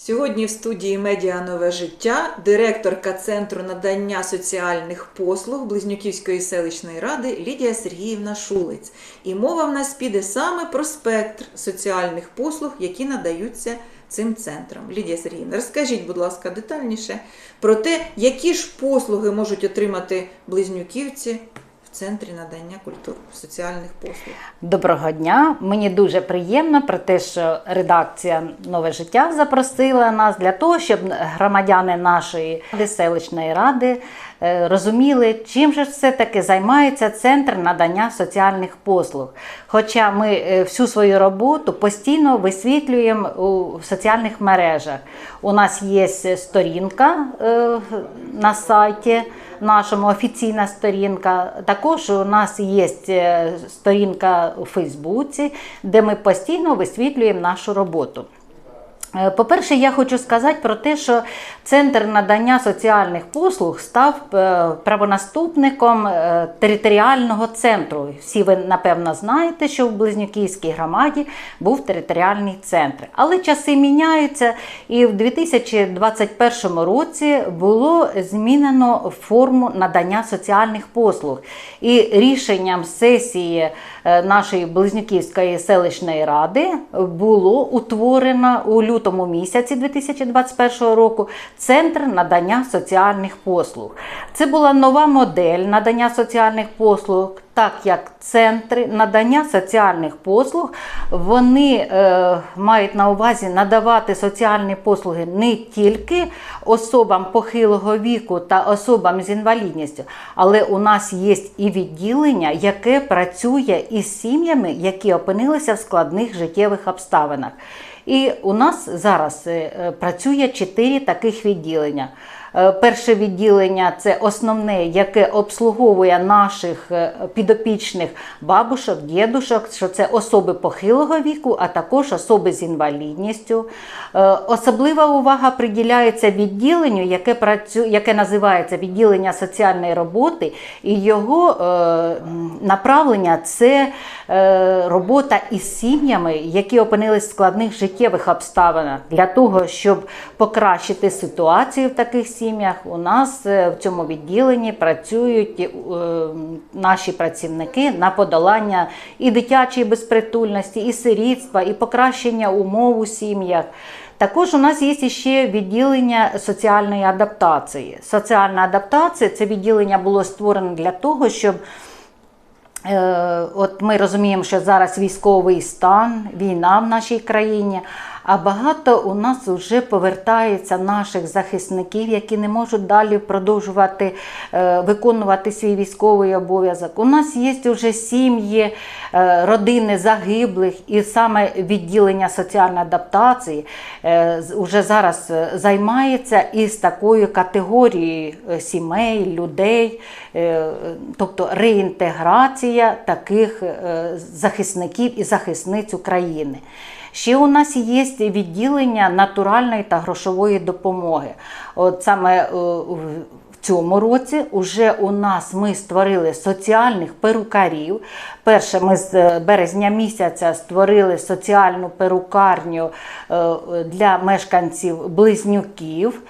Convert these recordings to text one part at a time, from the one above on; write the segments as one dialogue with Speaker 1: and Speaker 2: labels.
Speaker 1: Сьогодні в студії Медіа Нове життя директорка Центру надання соціальних послуг Близнюківської селищної ради Лідія Сергіївна Шулиць. І мова в нас піде саме про спектр соціальних послуг, які надаються цим центром. Лідія Сергіївна, розкажіть, будь ласка, детальніше про те, які ж послуги можуть отримати близнюківці центрі надання культур соціальних послуг.
Speaker 2: Доброго дня. Мені дуже приємно про те, що редакція Нове життя запросила нас для того, щоб громадяни нашої селищної ради розуміли, чим же все-таки займається центр надання соціальних послуг. Хоча ми е, всю свою роботу постійно висвітлюємо у соціальних мережах. У нас є сторінка е, на сайті нашому офіційна сторінка. Також у нас є е, сторінка у Фейсбуці, де ми постійно висвітлюємо нашу роботу. Е, По-перше, я хочу сказати про те, що Центр надання соціальних послуг став е, правонаступником е, територіального центру. Всі ви, напевно, знаєте, що в Близнюківській громаді був територіальний центр. Але часи міняються, і в 2021 році було змінено форму надання соціальних послуг. І рішенням сесії нашої Близнюківської селищної ради було утворено у лютому місяці 2021 року Центр надання соціальних послуг. Це була нова модель надання соціальних послуг. Так як центри надання соціальних послуг вони е, мають на увазі надавати соціальні послуги не тільки особам похилого віку та особам з інвалідністю, але у нас є і відділення, яке працює із сім'ями, які опинилися в складних життєвих обставинах. І у нас зараз е, е, працює чотири таких відділення. Е, Перше відділення це основне, яке обслуговує наших е, підопічних бабушок, дідушок, що це особи похилого віку, а також особи з інвалідністю. Е, Особлива увага приділяється відділенню, яке працює, яке називається відділення соціальної роботи, і його направлення це робота із сім'ями, які опинились в складних життєвих обставинах, для того, щоб покращити ситуацію в таких сім'ях. У нас е, в цьому відділенні працюють е, наші працівники на подолання і дитячої безпритульності, і сирітства, і покращення умов у сім'ях. Також у нас є ще відділення соціальної адаптації. Соціальна адаптація це відділення було створено для того, щоб Е, От ми розуміємо, що зараз військовий стан, війна в нашій країні, а багато у нас вже повертається наших захисників, які не можуть далі продовжувати е, виконувати свій військовий обов'язок. У нас є вже сім'ї, е, родини загиблих, і саме відділення соціальної адаптації е, з- уже зараз е, займається із такою категорією е, сімей, людей, е, тобто реінтеграція таких е, захисників і захисниць України. Ще у нас є відділення натуральної та грошової допомоги. От саме е, в цьому році вже у нас ми створили соціальних перукарів. Перше, ми з е, березня місяця створили соціальну перукарню е, для мешканців близнюків.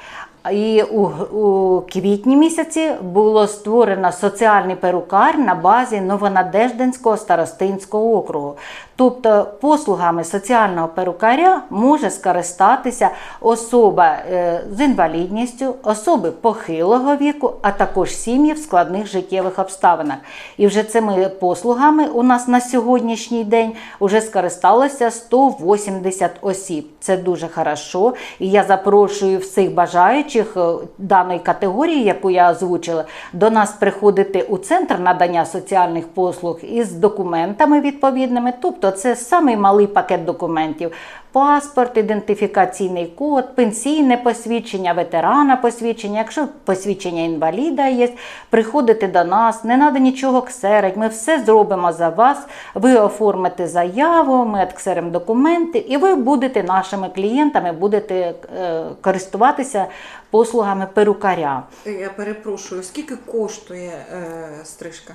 Speaker 2: І у, у квітні місяці було створено соціальний перукар на базі Новонадеждинського старостинського округу. Тобто послугами соціального перукаря може скористатися особа е, з інвалідністю, особи похилого віку, а також сім'ї в складних життєвих обставинах. І вже цими послугами у нас на сьогоднішній день вже скористалося 180 осіб. Це дуже хорошо. І я запрошую всіх бажаючих е, даної категорії, яку я озвучила, до нас приходити у центр надання соціальних послуг із документами відповідними. Тобто, це самий малий пакет документів. Паспорт, ідентифікаційний код, пенсійне посвідчення, ветерана посвідчення. Якщо посвідчення інваліда є, приходите до нас, не треба нічого ксерить. Ми все зробимо за вас. Ви оформите заяву, ми відксеримо документи, і ви будете нашими клієнтами, будете е, користуватися послугами перукаря.
Speaker 1: Я перепрошую, скільки коштує е, стрижка?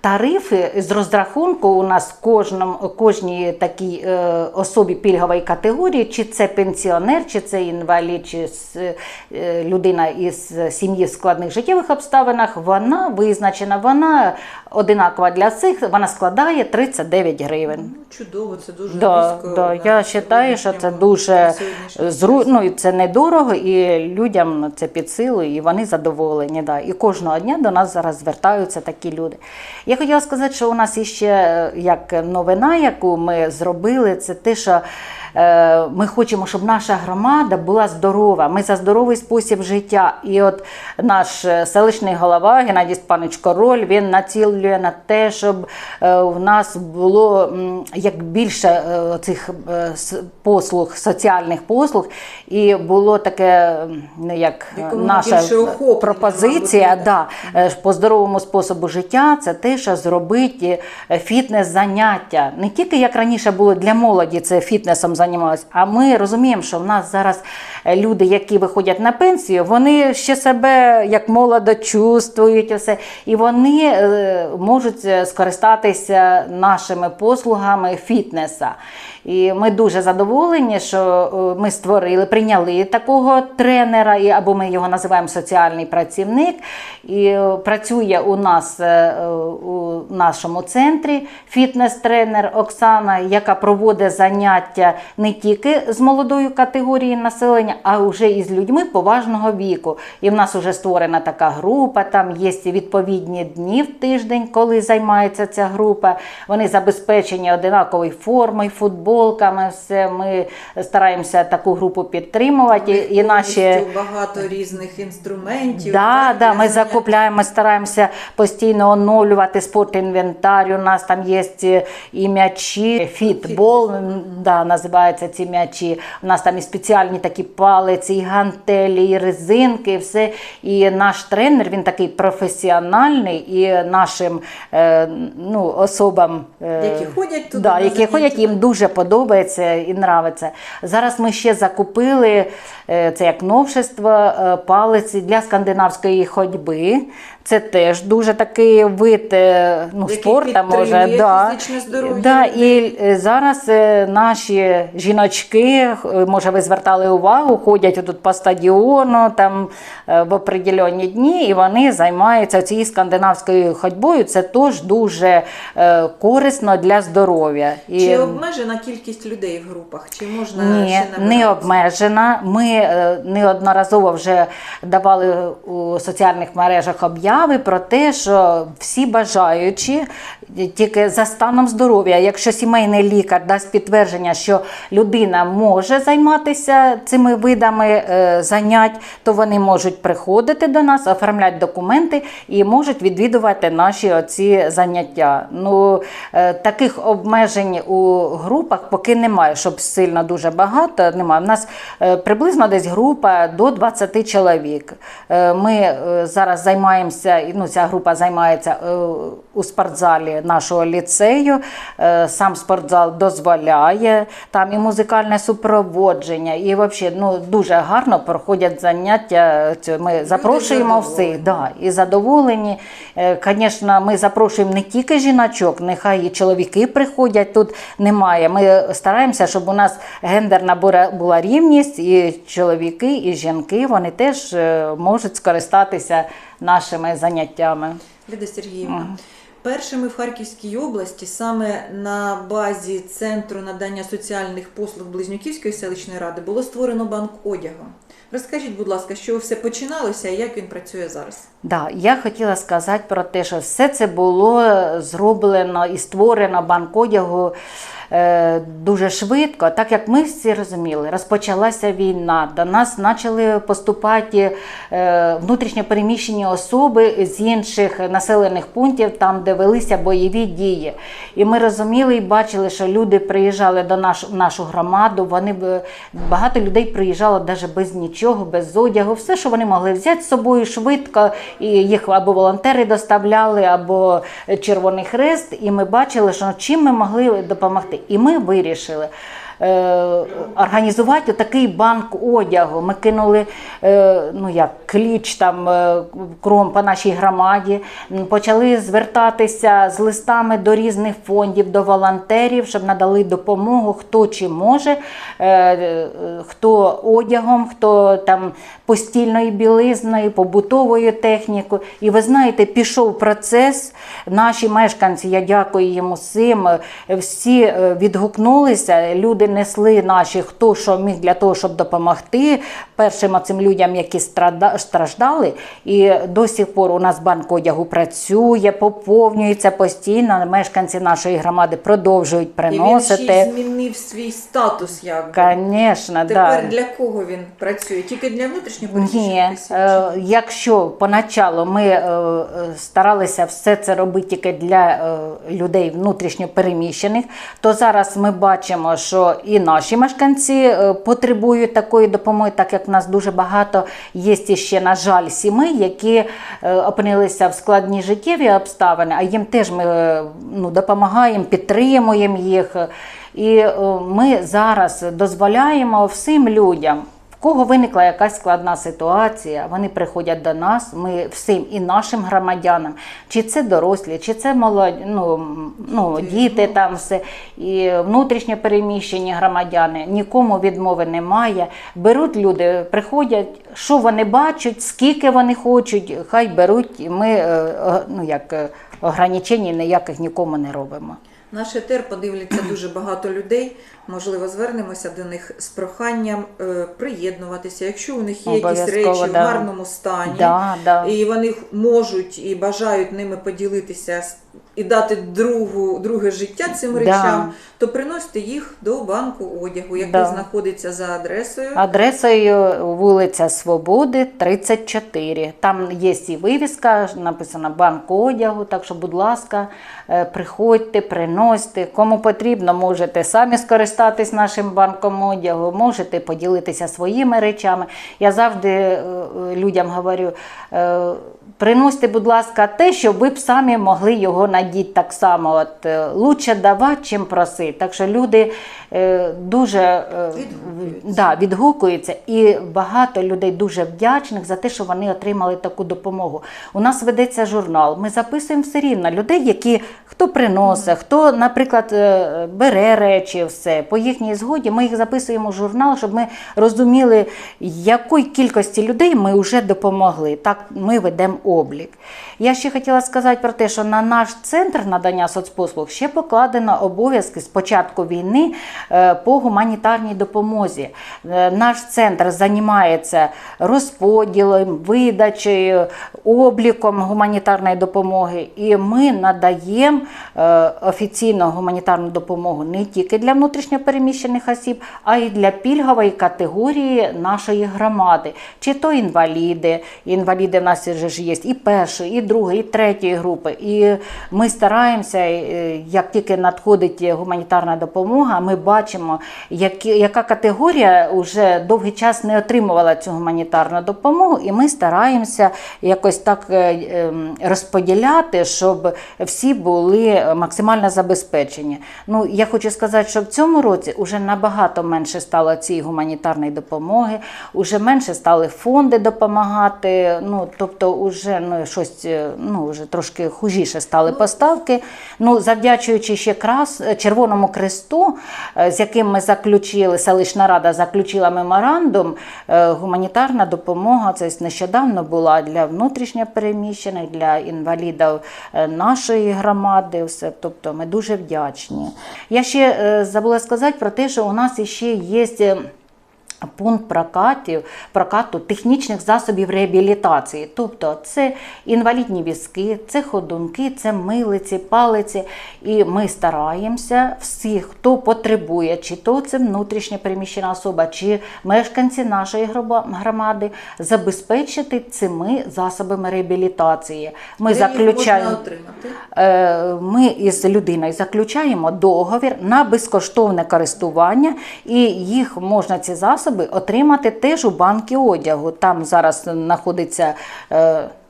Speaker 2: Тарифи з розрахунку у нас кожному, кожній такій е, особі пільгової категорії, чи це пенсіонер, чи це інвалід, чи е, людина із сім'ї в складних життєвих обставинах, вона визначена, вона одинакова для всіх, вона складає 39 гривень.
Speaker 1: Ну, чудово, це дуже
Speaker 2: Да,
Speaker 1: близько.
Speaker 2: да, я вважаю, що це дуже зру... ну, і це недорого, і людям це під силу, і вони задоволені. Да. І кожного дня до нас зараз звертаються такі люди. Я хотіла сказати, що у нас іще е, як новина, яку ми зробили, це те, що е, ми хочемо, щоб наша громада була здорова. Ми за здоровий спосіб життя. І от наш е, селищний голова Геннадій Степанович Король він націлює на те, щоб е, в нас було як більше е, цих е, послуг, соціальних послуг, і було таке як е, наша пропозиція. Да, е, по здоровому способу життя це те, що зробити е, фітнес-заняття. Не тільки як раніше було для молоді, це фітнесом займалися, а ми розуміємо, що в нас зараз е, люди, які виходять на пенсію, вони ще себе як молодо чувствують, усе, і вони е, можуть е, скористатися нашими послугами фітнеса. І ми дуже задоволені, що ми створили, прийняли такого тренера, або ми його називаємо соціальний працівник. І працює у нас у нашому центрі фітнес-тренер Оксана, яка проводить заняття не тільки з молодою категорією населення, а вже і з людьми поважного віку. І в нас вже створена така група, там є відповідні дні в тиждень, коли займається ця група. Вони забезпечені одинаковою формою, футболками. Все ми стараємося таку групу підтримувати. І, і наші
Speaker 1: багато різних інструментів.
Speaker 2: Да,
Speaker 1: так,
Speaker 2: да, ми закупляємо, стараємося постійно оновлювати спортінвентар. У нас там є і м'ячі, фітбол, м, да, називаються ці м'ячі. У нас там і спеціальні такі палиці, і гантелі, і резинки, і все. І наш тренер він такий професіональний, і нашим е, ну, особам, е,
Speaker 1: Які ходять туди
Speaker 2: да, які ходять, їм дуже подобається і нравиться. Зараз ми ще закупили е, це як новшество е, палиці для скандинавської ходьби. Це теж дуже такий вид е, ну,
Speaker 1: Який
Speaker 2: спорту може. Да.
Speaker 1: фізичне здоров'я
Speaker 2: Да, і е, зараз е, наші жіночки, може, ви звертали увагу, ходять тут по стадіону там в определенні дні, і вони займаються цією скандинавською ходьбою. Це теж дуже корисно для здоров'я. І...
Speaker 1: Чи обмежена кількість людей в групах? Чи можна
Speaker 2: Ні,
Speaker 1: ще
Speaker 2: не обмежена. Ми неодноразово вже давали у соціальних мережах обяви про те, що всі бажаючі тільки за станом здоров'я, якщо сімейний лікар дасть підтвердження, що людина може займатися цими видами е, занять, то вони можуть приходити до нас, оформляти документи і можуть відвідувати наші оці заняття. Ну, е, таких обмежень у групах поки немає, щоб сильно дуже багато немає. У нас е, приблизно десь група до 20 чоловік. Ми зараз займаємося, і, ну, ця група займається е, у спортзалі нашого ліцею. Е, Сам спортзал дозволяє, там і музикальне супроводження, і взагалі ну, дуже гарно проходять заняття. Ми запрошуємо всіх. Да, і задоволені. Звісно, ми запрошуємо не тільки жіночок, нехай і чоловіки приходять. Тут немає. Ми стараємося, щоб у нас гендерна була рівність, і чоловіки, і жінки вони теж е, можуть скористатися нашими заняттями.
Speaker 1: Люда Сергіївна, першими в Харківській області саме на базі Центру надання соціальних послуг Близнюківської селищної ради було створено банк одягу. Розкажіть, будь ласка, що все починалося і як він працює зараз?
Speaker 2: Да, я хотіла сказати про те, що все це було зроблено і створено банк одягу дуже швидко, так як ми всі розуміли, розпочалася війна. До нас почали поступати е, внутрішньо переміщені особи з інших населених пунктів, там, де велися бойові дії. І ми розуміли і бачили, що люди приїжджали до наш, в нашу громаду. Вони багато людей приїжджало навіть без нічого, без одягу, все, що вони могли взяти з собою швидко, і їх або волонтери доставляли, або Червоний Хрест. І ми бачили, що чим ми могли допомогти. І ми вирішили. Е, організувати такий банк одягу. Ми кинули е, ну як кліч там е, кром по нашій громаді. Почали звертатися з листами до різних фондів, до волонтерів, щоб надали допомогу, хто чи може, хто одягом, хто там постільною білизною, побутовою технікою. І ви знаєте, пішов процес. Наші мешканці, я дякую їм усім, е, всі відгукнулися. Люди несли наші, хто що міг для того, щоб допомогти першим цим людям, які страждали. І до сих пор у нас банк одягу працює, поповнюється постійно. Мешканці нашої громади продовжують
Speaker 1: І він ще й змінив свій статус, якби.
Speaker 2: Звісно,
Speaker 1: Тепер
Speaker 2: да.
Speaker 1: для кого він працює? Тільки для внутрішньо
Speaker 2: Ні, е, якщо поначалу ми е, старалися все це робити тільки для е, людей внутрішньо переміщених, то зараз ми бачимо, що і наші мешканці е, потребують такої допомоги, так як в нас дуже багато є ще, на жаль, сімей, які е, опинилися в складні життєві обставини, а їм теж ми е, ну, допомагаємо, підтримуємо їх. І ми зараз дозволяємо всім людям. Кого виникла якась складна ситуація, вони приходять до нас, ми всім і нашим громадянам, чи це дорослі, чи це молоді, ну, ну, діти там все, і внутрішньо переміщені громадяни, нікому відмови немає. Беруть люди, приходять, що вони бачать, скільки вони хочуть, хай беруть, і ми е, е, ну, як, е, ограничень ніяких нікому не робимо.
Speaker 1: Наш етер подивляться дуже багато людей. Можливо, звернемося до них з проханням е, приєднуватися. Якщо у них є якісь речі
Speaker 2: да.
Speaker 1: в гарному стані,
Speaker 2: Да, да.
Speaker 1: і вони можуть і бажають ними поділитися с- і дати другу, друге життя цим
Speaker 2: Да.
Speaker 1: речам, то приносьте їх до банку одягу, який
Speaker 2: Да.
Speaker 1: знаходиться за адресою.
Speaker 2: Адресою вулиця Свободи, 34. Там є і вивіска, написано банк одягу. Так що, будь ласка, е, приходьте, приносьте. Кому потрібно, можете самі скористатись нашим банком одягу, можете поділитися своїми речами. Я завжди е, е, людям говорю. Приносьте, будь ласка, те, що ви б самі могли його надіти так само. От, е, лучше давати, чим просити. Так що люди е, дуже е,
Speaker 1: Відгукуються.
Speaker 2: Да, відгукуються, і багато людей дуже вдячних за те, що вони отримали таку допомогу. У нас ведеться журнал. Ми записуємо все рівно людей, які хто приносить, хто, наприклад, е, бере речі, все по їхній згоді. Ми їх записуємо в журнал, щоб ми розуміли, якої кількості людей ми вже допомогли. Так ми ведемо облік. Я ще хотіла сказати про те, що на наш центр надання соцпослуг ще покладено обов'язки з початку війни е, по гуманітарній допомозі. Е, Наш центр займається розподілом, видачею, обліком гуманітарної допомоги, і ми надаємо е, офіційну гуманітарну допомогу не тільки для внутрішньопереміщених осіб, а й для пільгової категорії нашої громади, чи то інваліди. Інваліди в нас вже ж є і першої, і другої, і третьої групи. І ми стараємося, е, як тільки надходить гуманітарна допомога, ми бачимо, яка категорія вже довгий час не отримувала цю гуманітарну допомогу, і ми стараємося якось так е, ем, розподіляти, щоб всі були максимально забезпечені. Ну, я хочу сказати, що в цьому році вже набагато менше стало цієї гуманітарної допомоги, вже менше стали фонди допомагати. Ну, тобто, вже ну, щось е, ну, вже трошки хужіше стали поставки. Ну, завдячуючи ще крас Червоному Кресту, е, з яким ми заключили, селищна рада заключила меморандум, е, гуманітарна допомога це нещодавно була для внутрішньопереміщених, для інвалідів е, нашої громади. Все. Тобто ми дуже вдячні. Я ще е, забула сказати про те, що у нас ще є. Пункт прокатів, прокату технічних засобів реабілітації. Тобто це інвалідні візки, це ходунки, це милиці, палиці. І ми стараємося всіх, хто потребує, чи то це внутрішньо переміщена особа, чи мешканці нашої громади, забезпечити цими засобами реабілітації. Ми
Speaker 1: Де їх
Speaker 2: заключаємо.
Speaker 1: можна?
Speaker 2: Е, Ми із людиною заключаємо договір на безкоштовне користування, і їх можна ці засоби отримати теж у банки одягу. Там зараз знаходиться.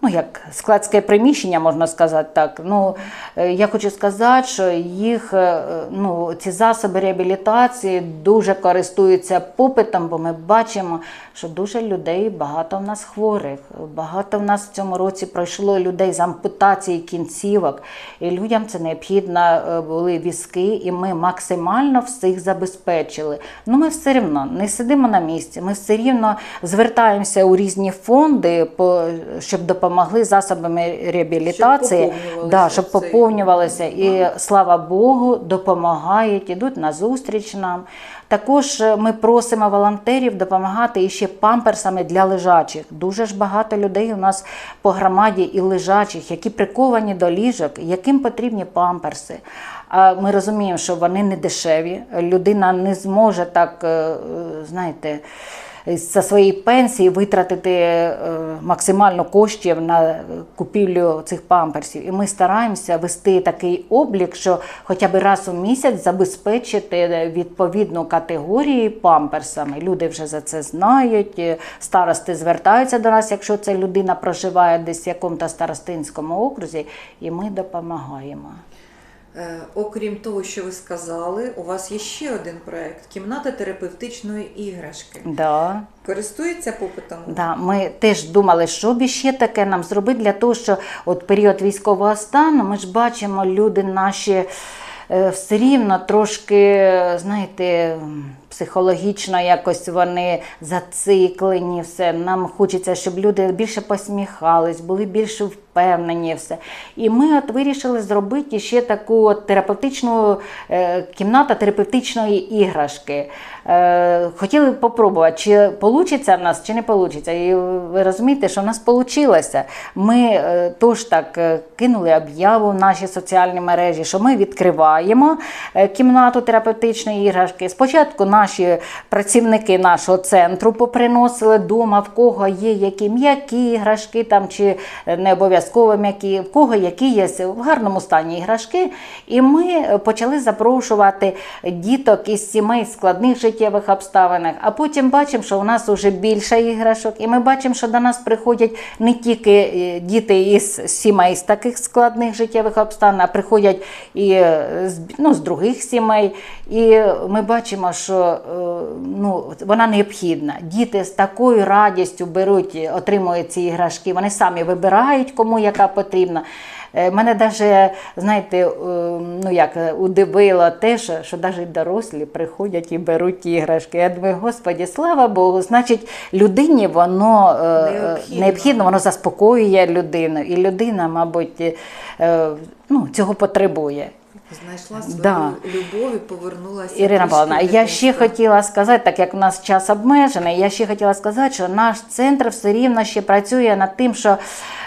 Speaker 2: Ну як складське приміщення, можна сказати так. Ну е, я хочу сказати, що їх е, ну, ці засоби реабілітації дуже користуються попитом, бо ми бачимо, що дуже людей багато в нас хворих. Багато в нас в цьому році пройшло людей з ампутації кінцівок, і людям це необхідно е, були візки, і ми максимально всіх забезпечили. Ну ми все рівно не сидимо на місці. Ми все рівно звертаємося у різні фонди, щоб допомогли засобами реабілітації,
Speaker 1: поповнювалися
Speaker 2: да, щоб поповнювалися. І слава Богу, допомагають, ідуть на зустріч нам. Також е, ми просимо волонтерів допомагати іще памперсами для лежачих. Дуже ж багато людей у нас по громаді і лежачих, які приковані до ліжок, яким потрібні памперси. А ми розуміємо, що вони не дешеві. Людина не зможе так, е, е, знаєте, за своєї пенсії витратити е, максимально коштів на купівлю цих памперсів. І ми стараємося вести такий облік, що хоча б раз у місяць забезпечити відповідну категорію памперсами. Люди вже за це знають. е, Старости звертаються до нас, якщо ця людина проживає десь в якомусь старостинському окрузі, і ми допомагаємо.
Speaker 1: Е, Окрім того, що ви сказали, у вас є ще один проект кімната терапевтичної іграшки.
Speaker 2: Да.
Speaker 1: Користується попитом?
Speaker 2: Да, ми теж думали, що б іще таке нам зробити для того, що от період військового стану ми ж бачимо, люди наші е, все рівно трошки, знаєте, психологічно якось вони зациклені. Все. Нам хочеться, щоб люди більше посміхались, були більш впевнені. Все. І ми от вирішили зробити ще таку от терапевтичну е, кімнату терапевтичної іграшки. Е, хотіли попробувати, чи вийде в нас, чи не вийде. І ви розумієте, що в нас вийшло. Ми е, тож так е, кинули об'яву в наші соціальні мережі, що ми відкриваємо е, кімнату терапевтичної іграшки. Спочатку наші працівники нашого центру поприносили вдома, в кого є які м'які іграшки там, чи не обов'язково м'які, в кого які є в гарному стані іграшки. І ми е, почали запрошувати діток із сімей складних життєвих обставинах. А потім бачимо, що у нас вже більше іграшок, і ми бачимо, що до нас приходять не тільки е, діти із сімей з таких складних життєвих обставин, а приходять і е, ну, з других сімей. І ми бачимо, що ну, вона необхідна. Діти з такою радістю беруть, отримують ці іграшки. Вони самі вибирають, кому яка потрібна. Е, Мене навіть, знаєте, е, ну як е, удивило те, що, навіть дорослі приходять і беруть іграшки. Я думаю, Господі, слава Богу, значить, людині воно
Speaker 1: Необхідно.
Speaker 2: необхідно, воно заспокоює людину. І людина, мабуть, ну, цього потребує.
Speaker 1: Знайшла свою
Speaker 2: Да.
Speaker 1: любов і повернулася.
Speaker 2: Ірина Павловна, я ще хотіла сказати, так як у нас час обмежений, я ще хотіла сказати, що наш центр все рівно ще працює над тим, що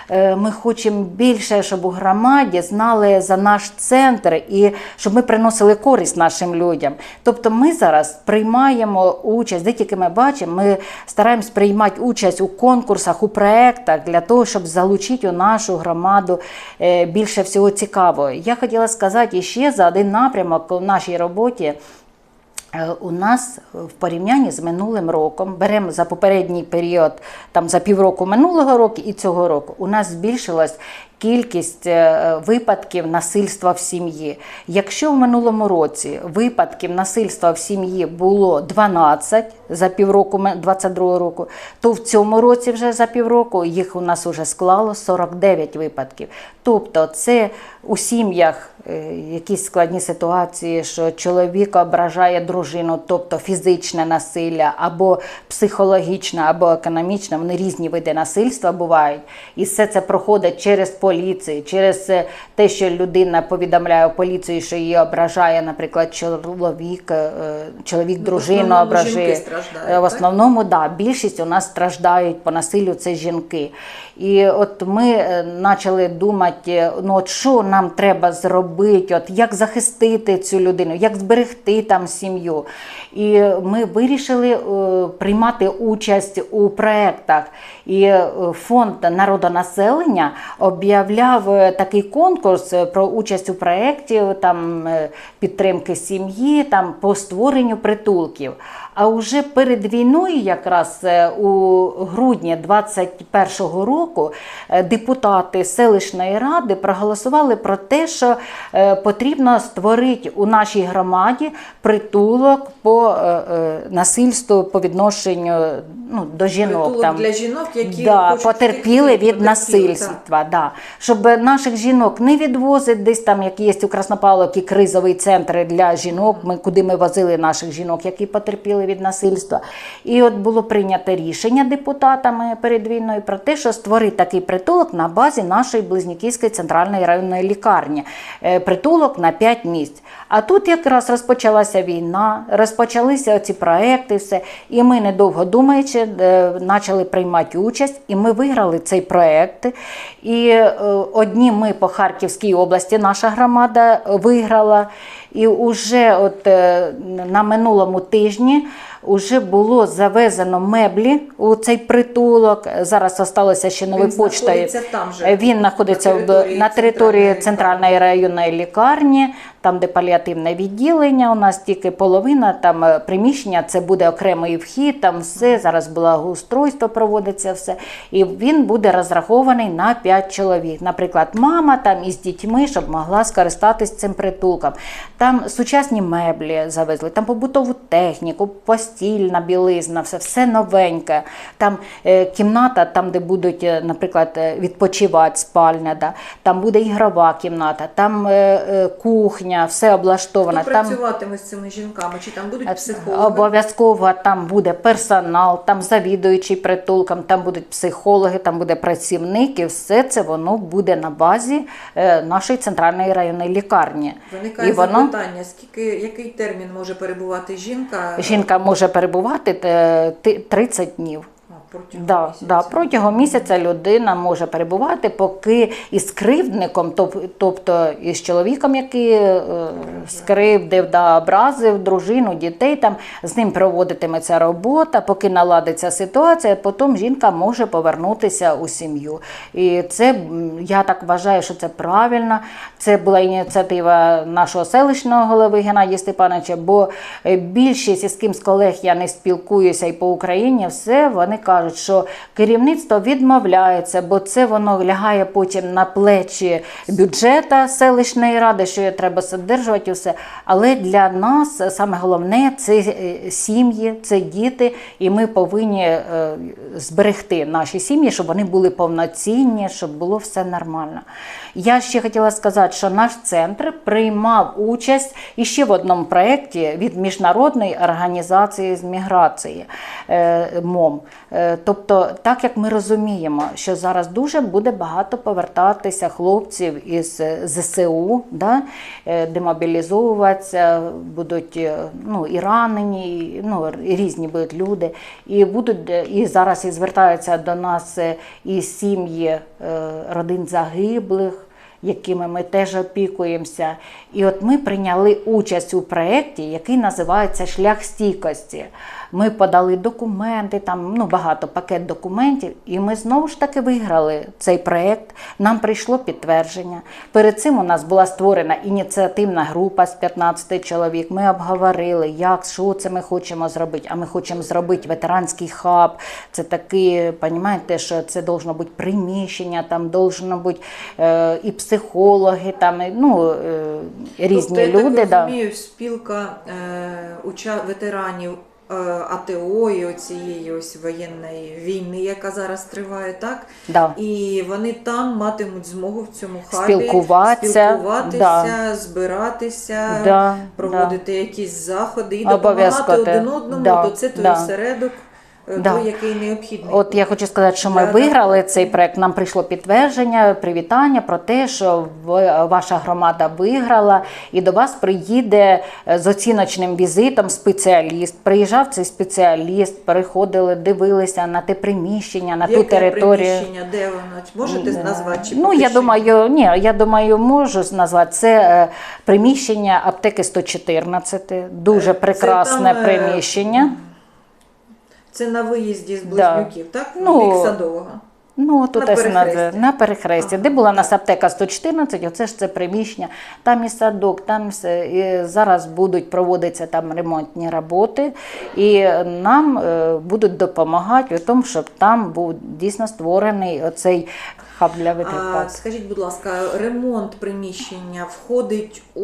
Speaker 2: ми хочемо більше, щоб у громаді знали за наш центр і щоб ми приносили користь нашим людям. Тобто ми зараз приймаємо участь, де тільки ми бачимо, ми стараємось приймати участь у конкурсах, у проєктах для того, щоб залучити у нашу громаду е, більше всього цікавого. Я хотіла сказати ще за один напрямок у нашій роботі. Е, У нас в порівнянні з минулим роком беремо за попередній період, там за півроку минулого року і цього року, у нас збільшилась кількість е, випадків насильства в сім'ї. Якщо в минулому році випадків насильства в сім'ї було 12 за півроку 22 року, то в цьому році вже за півроку їх у нас вже склало 49 випадків. Тобто це у сім'ях е, якісь складні ситуації, що чоловік ображає дружину, тобто фізичне насилля, або психологічне, або економічне, вони різні види насильства бувають. І все це проходить через поліцію, через е, те, що людина повідомляє поліцію, що її ображає, наприклад, чоловік, е, чоловік
Speaker 1: Ну,
Speaker 2: дружину
Speaker 1: основному
Speaker 2: ображає.
Speaker 1: Страждають,
Speaker 2: Е, В
Speaker 1: так?
Speaker 2: основному, да, більшість у нас страждають по насиллю це жінки. І от ми е, почали думати, е, ну от що нам треба зробити, от як захистити цю людину, як зберегти там сім'ю. І ми вирішили е, приймати участь у проєктах. І е, фонд народонаселення об'являв е, такий конкурс е, про участь у проєкті там е, підтримки сім'ї, там по створенню притулків. А вже перед війною, якраз е, у грудні 21-го року, е, депутати селищної ради проголосували про те, що е, потрібно створити у нашій громаді притулок по насильству по відношенню ну, до жінок.
Speaker 1: Притулок
Speaker 2: там.
Speaker 1: для жінок, які
Speaker 2: да,
Speaker 1: хочуть
Speaker 2: потерпіли від
Speaker 1: потерпіли,
Speaker 2: насильства. Да. Щоб наших жінок не відвозити десь там, як є у Краснопавловці кризовий центр для жінок, ми, куди ми возили наших жінок, які потерпіли від насильства. І от було прийнято рішення депутатами перед війною про те, що створити такий притулок на базі нашої Близнюківської центральної районної лікарні. Е, Притулок на 5 місць. А тут якраз розпочалася війна, розпочалися ці проекти, все. І ми, недовго думаючи, е, почали приймати участь, і ми виграли цей проект. І е, одні ми по Харківській області, наша громада виграла. І вже от е, на минулому тижні вже було завезено меблі у цей притулок. Зараз залишилося ще новою
Speaker 1: Він
Speaker 2: почтою.
Speaker 1: знаходиться там же,
Speaker 2: Е, Він знаходиться
Speaker 1: на території
Speaker 2: на території
Speaker 1: центральної
Speaker 2: районної лікарні, там, де паліативне відділення. У нас тільки половина там е, приміщення, це буде окремий вхід, там все. Зараз благоустройство проводиться все. І він буде розрахований на 5 чоловік. Наприклад, мама там із дітьми, щоб могла скористатись цим притулком. Там сучасні меблі завезли, там побутову техніку, постільна білизна, все, все новеньке. Там е, кімната, там, де будуть, е, наприклад, е, відпочивати спальня, да. там буде ігрова кімната, там е, е, кухня, все облаштовано.
Speaker 1: Хто
Speaker 2: Там
Speaker 1: працюватиме з цими жінками? Чи там будуть психологи?
Speaker 2: Обов'язково там буде персонал, там завідуючий притулком, там будуть психологи, там буде працівник, і все це воно буде на базі е, нашої центральної районної лікарні.
Speaker 1: Виникає
Speaker 2: і воно
Speaker 1: запитання, скільки, який термін може перебувати жінка?
Speaker 2: жінка може перебувати е, ти- 30 днів.
Speaker 1: Протягом
Speaker 2: Да,
Speaker 1: місяця.
Speaker 2: да, протягом місяця людина може перебувати, поки із кривдником, тобто із чоловіком, який е, скривдив, да, образив дружину, дітей, там з ним проводитиметься робота, поки наладиться ситуація, потім жінка може повернутися у сім'ю. І це я так вважаю, що це правильно. Це була ініціатива нашого селищного голови Геннадія Степановича, бо е, більшість із ким з колег я не спілкуюся і по Україні, все вони кажуть, що керівництво відмовляється, бо це воно лягає потім на плечі бюджета селищної ради, що її треба содержувати і все. Але для нас саме головне це е, сім'ї, це діти, і ми повинні е, зберегти наші сім'ї, щоб вони були повноцінні, щоб було все нормально. Я ще хотіла сказати, що наш центр приймав участь іще в одному проєкті від міжнародної організації з міграції е, МОМ. Тобто, так як ми розуміємо, що зараз дуже буде багато повертатися хлопців із е, ЗСУ, да, е, демобілізовуватися, будуть е, ну, і ранені, і, ну, і різні будуть люди. І будуть і зараз і звертаються до нас і сім'ї родин загиблих якими ми теж опікуємося. І от ми прийняли участь у проєкті, який називається Шлях стійкості. Ми подали документи, там ну, багато пакет документів, і ми знову ж таки виграли цей проєкт. Нам прийшло підтвердження. Перед цим у нас була створена ініціативна група з 15 чоловік. Ми обговорили, як, що це ми хочемо зробити. А ми хочемо зробити ветеранський хаб. Це такі, розумієте, що це должно бути приміщення, там должно бути е, і психологи, там і, ну, е, різні
Speaker 1: тобто,
Speaker 2: люди.
Speaker 1: Я так
Speaker 2: да.
Speaker 1: спілка е, уча- ветеранів АТО і оцієї ось воєнної війни, яка зараз триває, так?
Speaker 2: Да.
Speaker 1: І вони там матимуть змогу в цьому хабі
Speaker 2: Спілкуватися,
Speaker 1: спілкуватися збиратися,
Speaker 2: Да,
Speaker 1: проводити якісь заходи і допомагати один одному,
Speaker 2: Да,
Speaker 1: бо це той
Speaker 2: да.
Speaker 1: осередок, е,
Speaker 2: Да.
Speaker 1: той, який необхідний.
Speaker 2: От я хочу сказати, що ми
Speaker 1: Да,
Speaker 2: виграли
Speaker 1: да.
Speaker 2: цей проект. Нам прийшло підтвердження, привітання про те, що ваша громада виграла, і до вас приїде е, з оціночним візитом спеціаліст. Приїжджав цей спеціаліст, переходили, дивилися на те приміщення, на ту територію.
Speaker 1: приміщення, де воно? Можете назвати? Чи
Speaker 2: Ну, я думаю, ні, я думаю, можу назвати. Це е, приміщення аптеки 114, дуже
Speaker 1: Е,
Speaker 2: прекрасне
Speaker 1: там, е,
Speaker 2: приміщення.
Speaker 1: Це на виїзді з
Speaker 2: Да.
Speaker 1: Близнюків, так?
Speaker 2: Ну,
Speaker 1: бік Садового.
Speaker 2: Ну, тут
Speaker 1: На перехресті.
Speaker 2: на перехресті,
Speaker 1: Ага,
Speaker 2: де була нас аптека 114, оце ж це приміщення, там і садок, там все. І зараз будуть проводитися там ремонтні роботи, і нам е, будуть допомагати у тому, щоб там був дійсно створений оцей хаб для
Speaker 1: А, скажіть, будь ласка, ремонт приміщення входить у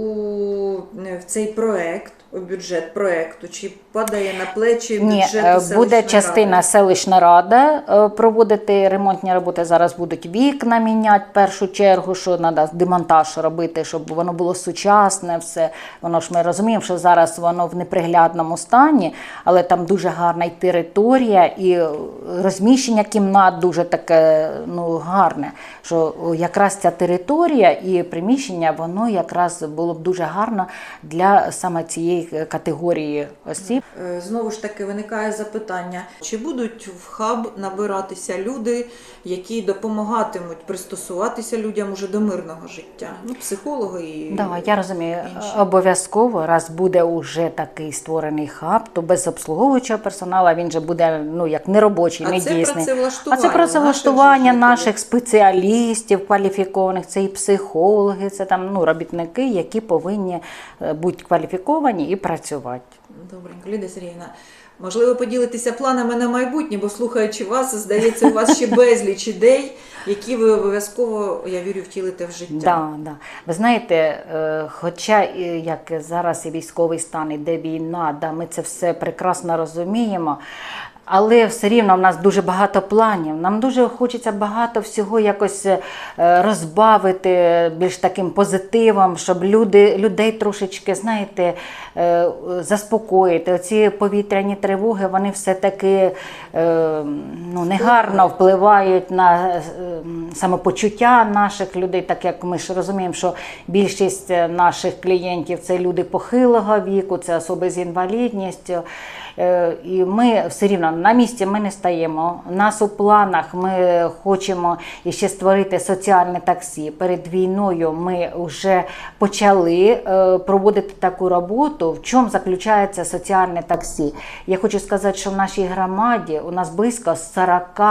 Speaker 1: е, в цей проект, бюджет проекту, чи падає на плечі бюджету
Speaker 2: е,
Speaker 1: селищної
Speaker 2: буде частина
Speaker 1: ради?
Speaker 2: селищна рада е, проводити ремонтні роботи. Зараз будуть вікна міняти в першу чергу, що треба демонтаж робити, щоб воно було сучасне. Все воно ж ми розуміємо, що зараз воно в неприглядному стані, але там дуже гарна і територія, і е, розміщення кімнат дуже таке ну гарне. Що якраз ця територія і приміщення, воно якраз було б дуже гарно для саме цієї е, категорії осіб.
Speaker 1: Е, Знову ж таки виникає запитання, чи будуть в хаб набиратися люди, які допомагатимуть пристосуватися людям уже до мирного життя? Ну, психологи і
Speaker 2: Да, я розумію, обов'язково, раз буде уже такий створений хаб, то без обслуговуючого персоналу він же буде ну як неробочий,
Speaker 1: а
Speaker 2: не
Speaker 1: це.
Speaker 2: А це працевлаштування
Speaker 1: наших
Speaker 2: наших спеціалістів кваліфікованих, це і психологи, це там ну робітники, які повинні е, бути кваліфіковані і працювати.
Speaker 1: Добренько, Ліда Сергійовна, Можливо, поділитися планами на майбутнє, бо слухаючи вас, здається, у вас ще безліч ідей, які ви обов'язково, я вірю, втілите в життя.
Speaker 2: Да, да. Ви знаєте, е, хоча як зараз і військовий стан, іде війна, да, ми це все прекрасно розуміємо. Але все рівно в нас дуже багато планів. Нам дуже хочеться багато всього якось е, розбавити більш таким позитивом, щоб люди, людей трошечки, знаєте, е, заспокоїти. Оці повітряні тривоги, вони все-таки е, ну, негарно впливають на самопочуття наших людей, так як ми ж розуміємо, що більшість наших клієнтів це люди похилого віку, це особи з інвалідністю. І ми все рівно на місці ми не стаємо. У нас у планах ми хочемо ще створити соціальне таксі. Перед війною ми вже почали е, проводити таку роботу. В чому заключається соціальне таксі? Я хочу сказати, що в нашій громаді у нас близько 40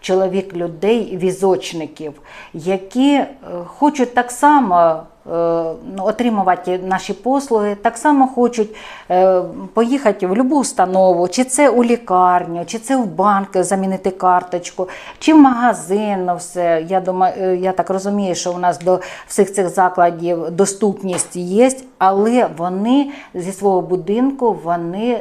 Speaker 2: чоловік людей, візочників, які е, хочуть так само. Е, ну, Отримувати наші послуги, так само хочуть е, поїхати в будь-яку установу, чи це у лікарню, чи це в банк замінити карточку, чи в магазин. ну, Все. Я думаю, е, я так розумію, що у нас до всіх цих закладів доступність є, але вони зі свого будинку вони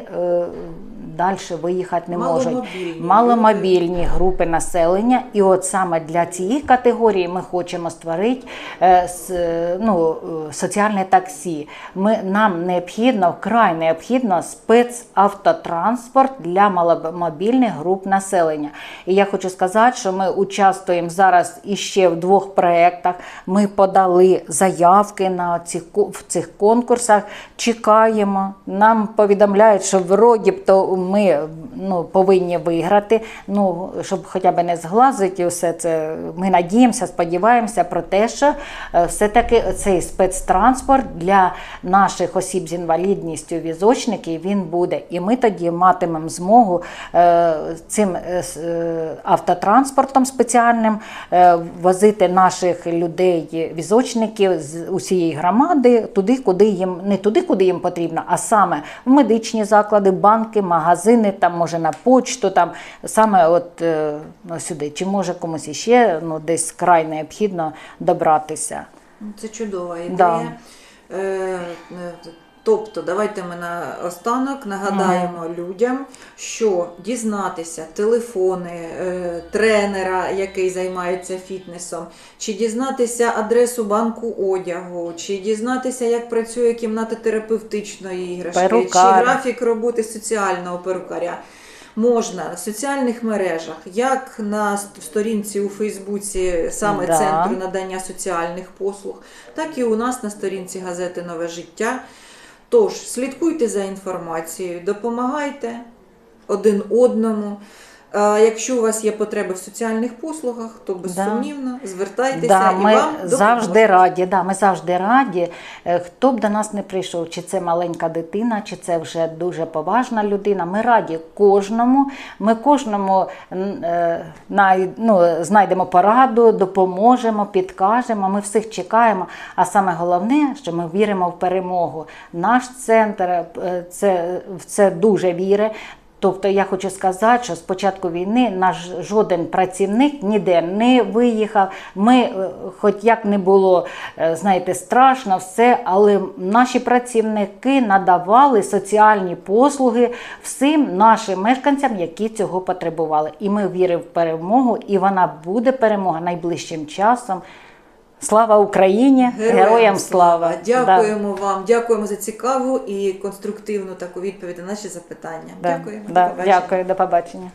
Speaker 2: далі виїхати не можуть.
Speaker 1: Маломобільні
Speaker 2: Маломобільні групи населення, і от саме для цієї категорії ми хочемо створити е, с- е, ну, е, соціальне таксі. Ми, нам необхідно, вкрай необхідно спецавтотранспорт для маломобільних груп населення. І я хочу сказати, що ми участвуємо зараз іще в двох проєктах. Ми подали заявки на ці, в цих конкурсах, чекаємо. Нам повідомляють, що вроді б то ми ну, повинні виграти. Ну, щоб хоча б не зглазити все це. Ми надіємося, сподіваємося про те, що е, все-таки цей спецтранспорт для наших осіб з інвалідністю, візочників, він буде. І ми тоді матимемо змогу е, цим е, автотранспортом спеціальним возити наших людей, візочників з усієї громади туди, куди їм не туди, куди їм потрібно, а саме в медичні заклади, банки, магазини, там може на почту, там саме от е, ну, сюди. Чи може комусь іще ну, десь край необхідно добратися?
Speaker 1: Ну, Це чудова ідея.
Speaker 2: Да.
Speaker 1: Тобто, давайте ми на останок нагадаємо людям, що дізнатися телефони е, тренера, який займається фітнесом, чи дізнатися адресу банку одягу, чи дізнатися, як працює кімната терапевтичної іграшки,
Speaker 2: Перукар.
Speaker 1: чи графік роботи соціального перукаря. Можна в соціальних мережах, як на сторінці у Фейсбуці саме
Speaker 2: Да.
Speaker 1: центру надання соціальних послуг, так і у нас на сторінці газети Нове життя. Тож слідкуйте за інформацією, допомагайте один одному. Якщо у вас є потреби в соціальних послугах, то безсумнівно звертайтеся
Speaker 2: Да,
Speaker 1: і
Speaker 2: ми
Speaker 1: вам
Speaker 2: завжди раді. Да, ми завжди раді. Е, Хто б до нас не прийшов, чи це маленька дитина, чи це вже дуже поважна людина. Ми раді кожному. Ми кожному е, най- ну, знайдемо пораду, допоможемо, підкажемо. Ми всіх чекаємо. А саме головне, що ми віримо в перемогу. Наш центр е, це, в це дуже вірить. Тобто я хочу сказати, що з початку війни наш жоден працівник ніде не виїхав. Ми, е, хоч як не було, е, знаєте, страшно все, але наші працівники надавали соціальні послуги всім нашим мешканцям, які цього потребували. І ми віримо в перемогу, і вона буде перемога найближчим часом. Слава Україні! Героям, слава! Да.
Speaker 1: Дякуємо вам, дякуємо за цікаву і конструктивну таку відповідь на наші запитання.
Speaker 2: Да,
Speaker 1: Дякуємо.
Speaker 2: да,
Speaker 1: До побачення.
Speaker 2: дякую, до побачення.